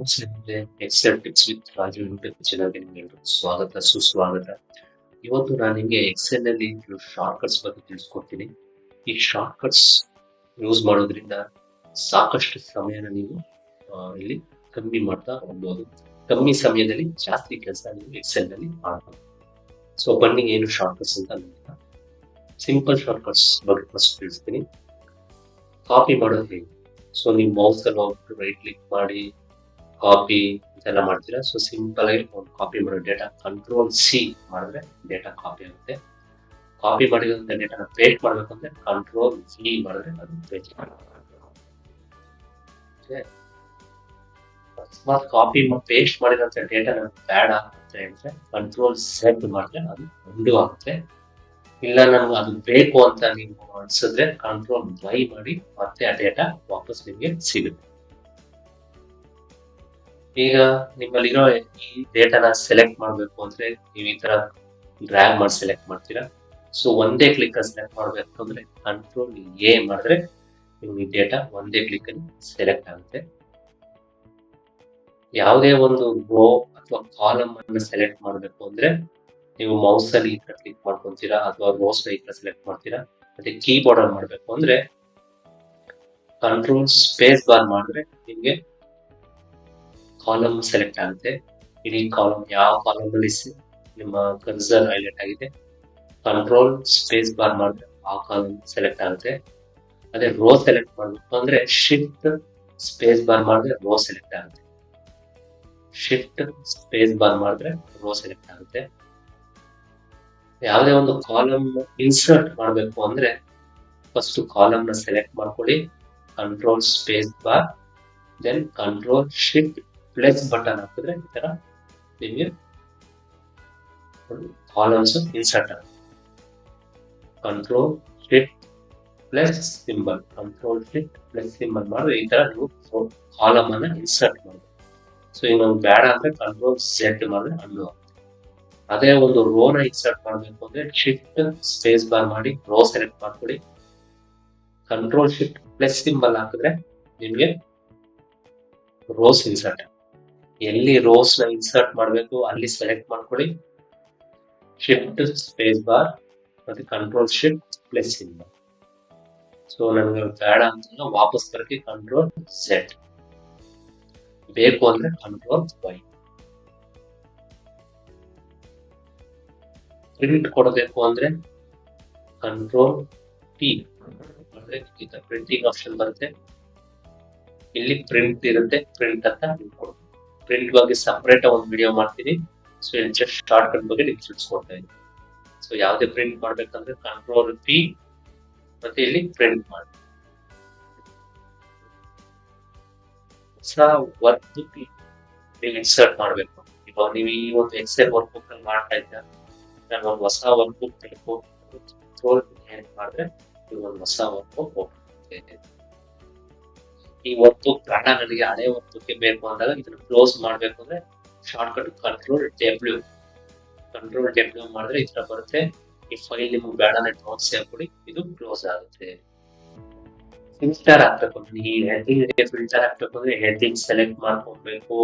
Excel tips with Raju ಸ್ವಾಗತ ಸುಸ್ವಾಗತ ಇವತ್ತು ನಾನು ನಿಮಗೆ ಎಕ್ಸೆಲ್ ಅಲ್ಲಿ ಶಾರ್ಟ್ ಕಟ್ಸ್ ಬಗ್ಗೆ ತಿಳಿಸ್ಕೊಡ್ತೀನಿ. ಈ ಶಾರ್ಟ್ ಕಟ್ಸ್ ಯೂಸ್ ಮಾಡೋದ್ರಿಂದ ಸಾಕಷ್ಟು ಸಮಯನ ನೀವು ಇಲ್ಲಿ ಕಮ್ಮಿ ಮಾಡ್ತಾ ಹೋಗ್ಬೋದು. ಕಮ್ಮಿ ಸಮಯದಲ್ಲಿ ಜಾಸ್ತಿ ಕೆಲಸ ನೀವು ಎಕ್ಸೆಲ್ನಲ್ಲಿ ಮಾಡಬಹುದು ಸೊ ಬನ್ನಿ, ಏನು ಶಾರ್ಟ್ ಕಟ್ಸ್ ಅಂತ ಸಿಂಪಲ್ ಶಾರ್ಟ್ ಕಟ್ಸ್ ಬಗ್ಗೆ ಫಸ್ಟ್ ತಿಳಿಸ್ತೀನಿ. ಕಾಪಿ ಮಾಡೋದು ಸೊ ನೀವು ಮೌಸ್ ಅಲ್ಲಿ ಹೋಗ್ಬಿಟ್ಟು ರೈಟ್ ಕ್ಲಿಕ್ ಮಾಡಿ ಕಾಪಿ ಇದೆಲ್ಲ ಮಾಡ್ತೀರಾ? ಸೊ ಸಿಂಪಲ್ ಆಗಿ ಒಂದು ಕಾಪಿ ಮಾಡೋ ಡೇಟಾ ಕಂಟ್ರೋಲ್ ಸಿ ಮಾಡಿದ್ರೆ ಡೇಟಾ ಕಾಪಿ ಆಗುತ್ತೆ. ಕಾಪಿ ಮಾಡಿದಂತ ಡೇಟಾನ ಪೇಸ್ಟ್ ಮಾಡಬೇಕು ಅಂದ್ರೆ ಕಂಟ್ರೋಲ್ ಸಿ ಮಾಡಿದ್ರೆ ಅದು ಪೇಸ್ಟ್ ಅಕಸ್ಮಾತ್ ಕಾಪಿ ಪೇಸ್ಟ್ ಮಾಡಿದಂತ ಡೇಟಾ ಬ್ಯಾಡ್ ಬೇಡ ಅಂತ ಹೇಳಿದ್ರೆ ಕಂಟ್ರೋಲ್ ಸೆಟ್ ಮಾಡಿದ್ರೆ ಅದು ಉಂಡು ಆಗುತ್ತೆ. ಇಲ್ಲ ನಮ್ಗೆ ಅದು ಬೇಕು ಅಂತ ನೀವು ಅನ್ಸಿದ್ರೆ ಕಂಟ್ರೋಲ್ ವೈ ಮಾಡಿ ಮತ್ತೆ ಆ ಡೇಟಾ ವಾಪಸ್ ನಿಮಗೆ ಸಿಗುತ್ತೆ. ಈಗ ನಿಮ್ಮಲ್ಲಿರೋ ಈ ಡೇಟಾನ ಸೆಲೆಕ್ಟ್ ಮಾಡಬೇಕು ಅಂದ್ರೆ ನೀವು ಈ ತರ ಡ್ರ್ಯಾಗ್ ಮಾಡಿ ಸೆಲೆಕ್ಟ್ ಮಾಡ್ತೀರಾ? ಸೊ ಒಂದೇ ಕ್ಲಿಕ್ ಸೆಲೆಕ್ಟ್ ಮಾಡಬೇಕು ಅಂದ್ರೆ ಕಂಟ್ರೋಲ್ ಎ ಮಾಡಿದ್ರೆ ನಿಮ್ಗೆ ಈ ಡೇಟಾ ಒಂದೇ ಕ್ಲಿಕ್ ಅಲ್ಲಿ ಸೆಲೆಕ್ಟ್ ಆಗುತ್ತೆ. ಯಾವುದೇ ಒಂದು ರೋ ಅಥವಾ ಕಾಲಮ್ ಅನ್ನು ಸೆಲೆಕ್ಟ್ ಮಾಡಬೇಕು ಅಂದ್ರೆ ನೀವು ಮೌಸ್ ಅಲ್ಲಿ ಈ ತರ ಕ್ಲಿಕ್ ಮಾಡ್ಕೊಂತೀರಾ ಅಥವಾ ರೋಸ್ ಈ ತರ ಸೆಲೆಕ್ಟ್ ಮಾಡ್ತೀರಾ? ಮತ್ತೆ ಕೀಬೋರ್ಡ್ ಅಲ್ಲಿ ಮಾಡಬೇಕು ಅಂದ್ರೆ ಕಂಟ್ರೋಲ್ ಸ್ಪೇಸ್ ಬಾರ್ ಮಾಡಿದ್ರೆ ನಿಮ್ಗೆ ಕಾಲಮ್ ಸೆಲೆಕ್ಟ್ ಆಗುತ್ತೆ. ಇಡೀ ಕಾಲಮ್ ಯಾವ ಕಾಲಮ್ ಅಲ್ಲಿ ನಿಮ್ಮ ಕನ್ಸರ್ ಹೈಲೈಟ್ ಆಗಿದೆ. ಕಂಟ್ರೋಲ್ ಸ್ಪೇಸ್ ಬಾರ್ ಮಾಡಿದ್ರೆ ಆ ಕಾಲಮ್ ಸೆಲೆಕ್ಟ್ ಆಗುತ್ತೆ. ಅದೇ ರೋ ಸೆಲೆಕ್ಟ್ ಮಾಡಬೇಕು ಅಂದ್ರೆ ಶಿಫ್ಟ್ ಸ್ಪೇಸ್ ಬಾರ್ ಮಾಡಿದ್ರೆ ರೋ ಸೆಲೆಕ್ಟ್ ಆಗುತ್ತೆ. ಶಿಫ್ಟ್ ಸ್ಪೇಸ್ ಬಾರ್ ಮಾಡಿದ್ರೆ ರೋ ಸೆಲೆಕ್ಟ್ ಆಗುತ್ತೆ. ಯಾವುದೇ ಒಂದು ಕಾಲಮ್ ಇನ್ಸರ್ಟ್ ಮಾಡಬೇಕು ಅಂದ್ರೆ ಫಸ್ಟ್ ಕಾಲಮ್ನ ಸೆಲೆಕ್ಟ್ ಮಾಡ್ಕೊಳ್ಳಿ. Control space bar then control shift plus button ಹಾಕಿದ್ರೆ ಈ ತರ ನಿಮಗೆ ಕಾಲಮ್ಸ್ ಇನ್ಸರ್ಟ್ ಆಗುತ್ತೆ. Control shift plus symbol control shift plus symbol ಮಾಡಿದ್ರೆ ಈ ತರ ನೀವು ಕಾಲಮ್ ಅನ್ನ ಇನ್ಸರ್ಟ್ ಮಾಡಬೇಕು ಸೊ ಈಗ ನಮ್ಗೆ ಬೇಡ ಅಂದ್ರೆ ಕಂಟ್ರೋಲ್ ಸೆಟ್ ಮಾಡಿದ್ರೆ ಅನ್ನು ಅದೇ ಒಂದು ರೋನ ಇನ್ಸರ್ಟ್ ಮಾಡಬೇಕು ಅಂದ್ರೆ ಶಿಫ್ಟ್ ಸ್ಪೇಸ್ ಬಾರ್ ಮಾಡಿ ರೋ ಸೆಲೆಕ್ಟ್ ಮಾಡ್ಕೊಡಿ ಕಂಟ್ರೋಲ್ ಶಿಫ್ಟ್ ಪ್ಲಸ್ ಸಿಂಬಲ್ ಹಾಕಿದ್ರೆ ನಿಮ್ಗೆ ರೋಸ್ ಇನ್ಸರ್ಟ್ ಎಲ್ಲಿ ರೋಸ್ನ ಇನ್ಸರ್ಟ್ ಮಾಡಬೇಕು, ಅಲ್ಲಿ ಸೆಲೆಕ್ಟ್ ಮಾಡ್ಕೊಳ್ಳಿ. ಶಿಫ್ಟ್ ಸ್ಪೇಸ್ ಬಾರ್ ಮತ್ತೆ ಕಂಟ್ರೋಲ್ ಶಿಫ್ಟ್ ಪ್ಲಸ್ ಇಂದ ಸೊ ನನಗೆ ಬೇಡ ಅಂತಂದ್ರೆ ವಾಪಸ್ ಬರಕ್ಕೆ ಕಂಟ್ರೋಲ್ ಸೆಟ್ ಬೇಕು ಅಂದ್ರೆ ಕಂಟ್ರೋಲ್ ವೈ ಪ್ರಿಂಟ್ ಕೊಡಬೇಕು ಅಂದ್ರೆ ಕಂಟ್ರೋಲ್ ಟಿ ಅಂದ್ರೆ ಪ್ರಿಂಟಿಂಗ್ ಆಪ್ಷನ್ ಬರುತ್ತೆ. ಇಲ್ಲಿ ಪ್ರಿಂಟ್ ಇರುತ್ತೆ ಪ್ರಿಂಟ್ ಅಂತ ಕೊಡ್ಬೇಕು. ಪ್ರಿಂಟ್ ಬಗ್ಗೆ ಸಪ್ರೇಟ್ ಒಂದು ವಿಡಿಯೋ ಮಾಡ್ತೀನಿ. ಸೊ ಇಲ್ಲಿ ಜಸ್ಟ್ ಶಾರ್ಟ್ ಕಟ್ ಬಗ್ಗೆ ನೀವು ತಿಳಿಸ್ಕೊಡ್ತಾ ಇದ್ದೀನಿ. ಸೊ ಯಾವುದೇ ಪ್ರಿಂಟ್ ಮಾಡ್ಬೇಕಂದ್ರೆ ಕಂಟ್ರೋಲ್ ಪಿ ಮತ್ತೆ ಇಲ್ಲಿ ಪ್ರಿಂಟ್ ಮಾಡಿ. ಹೊಸ ವರ್ಕ್ ಬುಕ್ ನೀವು ಇನ್ಸರ್ಟ್ ಮಾಡಬೇಕು. ಇವಾಗ ನೀವು ಈ ಒಂದು ಎಕ್ಸೆಲ್ ವರ್ಕ್ ಬುಕ್ ಅಲ್ಲಿ ಮಾಡ್ತಾ ಇದ್ದ ನಾನು ಒಂದು ಹೊಸ ವರ್ಕ್ ಬುಕ್ ಮಾಡಿದ್ರೆ ನೀವು ಒಂದು ಹೊಸ ವರ್ಕ್ ಬುಕ್ ಓಪನ್ ಈ ಬುಕ್ ಬೇಡ ನನಗೆ ಹಳೆ ವರ್ಕ್ ಬೇಕು ಅಂದಾಗ ಇದನ್ನ ಕ್ಲೋಸ್ ಮಾಡ್ಬೇಕು ಅಂದ್ರೆ shortcut control W control W ಮಾಡಿದ್ರೆ ಈ ಬರುತ್ತೆ. ಈ ಫೈಲ್ ನಿಮ್ಗೆ ಬೇಡ ಡೌನ್ ಸೇವ್ ಕೊಡಿ ಇದು ಕ್ಲೋಸ್ ಆಗುತ್ತೆ. ಫಿಲ್ಟರ್ ಹಾಕ್ಬೇಕು. ಈ ಹೆಡ್ಡಿಂಗ್ ಫಿಲ್ಟರ್ ಹಾಕ್ಬೇಕು ಅಂದ್ರೆ ಹೆಡ್ಡಿಂಗ್ ಸೆಲೆಕ್ಟ್ ಮಾಡ್ಕೊಬೇಕು,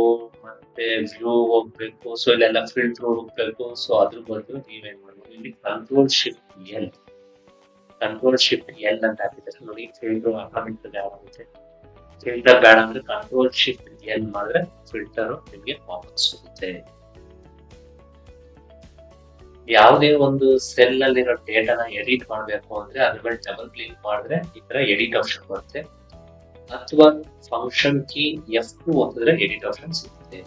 ಮತ್ತೆ ವ್ಯೂ ಹೋಗ್ಬೇಕು ಸೊ ಇಲ್ಲೆಲ್ಲ ಫಿಲ್ಟರ್ ಹೋಗ್ಬೇಕು ಸೊ ಅದ್ರ ಬದಲು ನೀವೇನ್ ಮಾಡ್ಬೇಕು ಇಲ್ಲಿ control shift L control shift L ಅಂತ ಹಾಕಿದ್ರೆ ನೋಡಿ ಫಿಲ್ಟರ್ ಆಟೋಮೆಟಿಕ್ ಆಗುತ್ತೆ. ಫಿಲ್ಟರ್ ಬೇಡ ಅಂದ್ರೆ ಕಂಟ್ರೋಲ್ ಶಿಫ್ಟ್ ಏನ್ ಮಾಡಿದ್ರೆ ಫಿಲ್ಟರ್ ನಿಮಗೆ ವಾಪಸ್ ಸಿಗುತ್ತೆ. ಯಾವುದೇ ಒಂದು ಸೆಲ್ ಅಲ್ಲಿರೋ ಡೇಟಾನ ಎಡಿಟ್ ಮಾಡಬೇಕು ಅಂದ್ರೆ ಅದ್ರ ಮೇಲೆ ಡಬಲ್ ಕ್ಲಿಕ್ ಮಾಡಿದ್ರೆ ಈ ತರ ಎಡಿಟ್ ಆಪ್ಷನ್ ಬರುತ್ತೆ. ಅಥವಾ ಫಂಕ್ಷನ್ ಕೀ ಎಫ್ ಟು ಒತ್ತಿದ್ರೆ ಎಡಿಟ್ ಆಪ್ಷನ್ ಸಿಗುತ್ತೆ.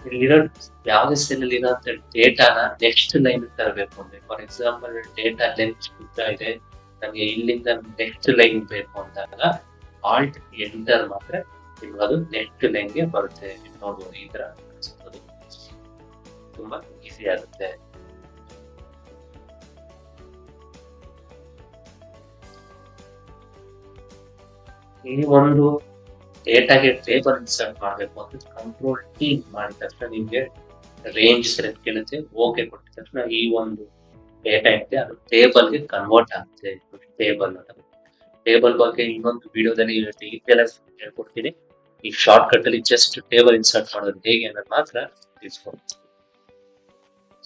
ಇಲ್ಲಿರೋ ಯಾವುದೇ ಸೆಲ್ ಇರೋ ಡೇಟಾನ ನೆಕ್ಸ್ಟ್ ಲೈನ್ ತರಬೇಕು ಅಂದ್ರೆ ಫಾರ್ ಎಕ್ಸಾಂಪಲ್ ಡೇಟಾ ಲೆಂತ್ ಇದೆ ನನಗೆ ಇಲ್ಲಿಂದ ನೆಕ್ಸ್ಟ್ ಲೈನ್ ಬೇಕು ಅಂದಾಗ ಆಲ್ಟ್ ಎಂಟರ್ ಮಾತ್ರ ನಿಮ್ಗೆ ಅದು ನೆಕ್ಸ್ಟ್ ಲೈನ್ಗೆ ಬರುತ್ತೆ. ನೋಡ್ಬೋದು ಈ ತರ. ತುಂಬಾ ಈಸಿ ಆಗುತ್ತೆ. ಈ ಒಂದು ಡೇಟಾಗೆ ಟೇಬಲ್ ಇನ್ಸರ್ಟ್ ಮಾಡಬೇಕು ಅಂತ ಕಂಟ್ರೋಲ್ ಟಿ ಮಾಡಿದ ತಕ್ಷಣ ನಿಮ್ಗೆ ರೇಂಜ್ ಸೆಲೆಕ್ಟ್ ಕೇಳುತ್ತೆ. ಓಕೆ ಕೊಟ್ಟಿದ ತಕ್ಷಣ ಈ ಒಂದು ಡೇಟಾ ಇದೆ ಅದು ಟೇಬಲ್ಗೆ ಕನ್ವರ್ಟ್ ಆಗುತ್ತೆ. ಟೇಬಲ್ ಅಂತ. ಟೇಬಲ್ ಬಗ್ಗೆ ಇನ್ನೊಂದು ವಿಡಿಯೋದಲ್ಲಿ ಡೀಟೇಲ್ ಹೇಳ್ಕೊಡ್ತೀನಿ. ಈ ಶಾರ್ಟ್ ಕಟ್ ಅಲ್ಲಿ ಜಸ್ಟ್ ಟೇಬಲ್ ಇನ್ಸರ್ಟ್ ಮಾಡೋದು ಹೇಗೆ ಅನ್ನೋದು ಮಾತ್ರ ತಿಳಿಸ್ಕೊಡ್ತೀನಿ.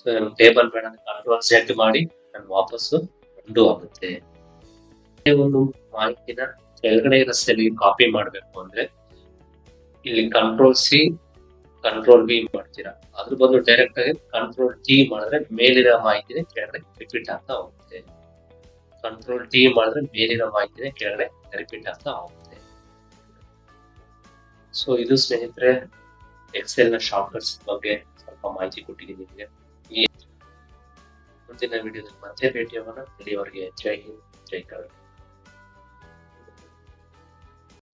ಸೊ ಟೇಬಲ್ ಬೇಡ ಕಂಟ್ರೋಲ್ ಸೆಟ್ ಮಾಡಿ ನಾನು ವಾಪಸ್ಸು ಉಂಡು ಆಗುತ್ತೆ. ಒಂದು ಮಾಹಿತಿನ ಕೆಳಗಡೆ ಸೆಲ್ ಕಾಪಿ ಮಾಡಬೇಕು ಅಂದ್ರೆ ಇಲ್ಲಿ ಕಂಟ್ರೋಲ್ ಸಿ ಕಂಟ್ರೋಲ್ ವಿ ಮಾಡ್ತೀರಾ? ಅದ್ರ ಬದಲು ಡೈರೆಕ್ಟ್ ಆಗಿ ಕಂಟ್ರೋಲ್ ಟಿ ಮಾಡಿದ್ರೆ ಮೇಲಿರೋ ಮಾಹಿತಿನೇ ಕೆಳಗಡೆ ರಿಪೀಟ್ ಆಗ್ತಾ ಹೋಗುತ್ತೆ. ಕಂಟ್ರೋಲ್ ಟಿ ಮಾಡಿದ್ರೆ ಮೇಲಿರೋ ಮಾಹಿತಿನೇ ಕೆಳಗಡೆ ರಿಪೀಟ್ ಆಗ್ತಾ ಹೋಗುತ್ತೆ. ಸೊ ಇದು ಸ್ನೇಹಿತರೆ ಎಕ್ಸೆಲ್ನ ಶಾರ್ಟ್ಕಟ್ಸ್ ಬಗ್ಗೆ ಸ್ವಲ್ಪ ಮಾಹಿತಿ ಕೊಟ್ಟಿದ್ದೀನಿ ನಿಮಗೆ. ಮುಂದಿನ ವಿಡಿಯೋದಲ್ಲಿ ಮತ್ತೆ ಭೇಟಿಯಾಗೋಣ. ಅಲ್ಲಿವರೆಗೆ ಜೈ ಹಿಂದ್, ಜೈ ಕರ್ನಾಟಕ.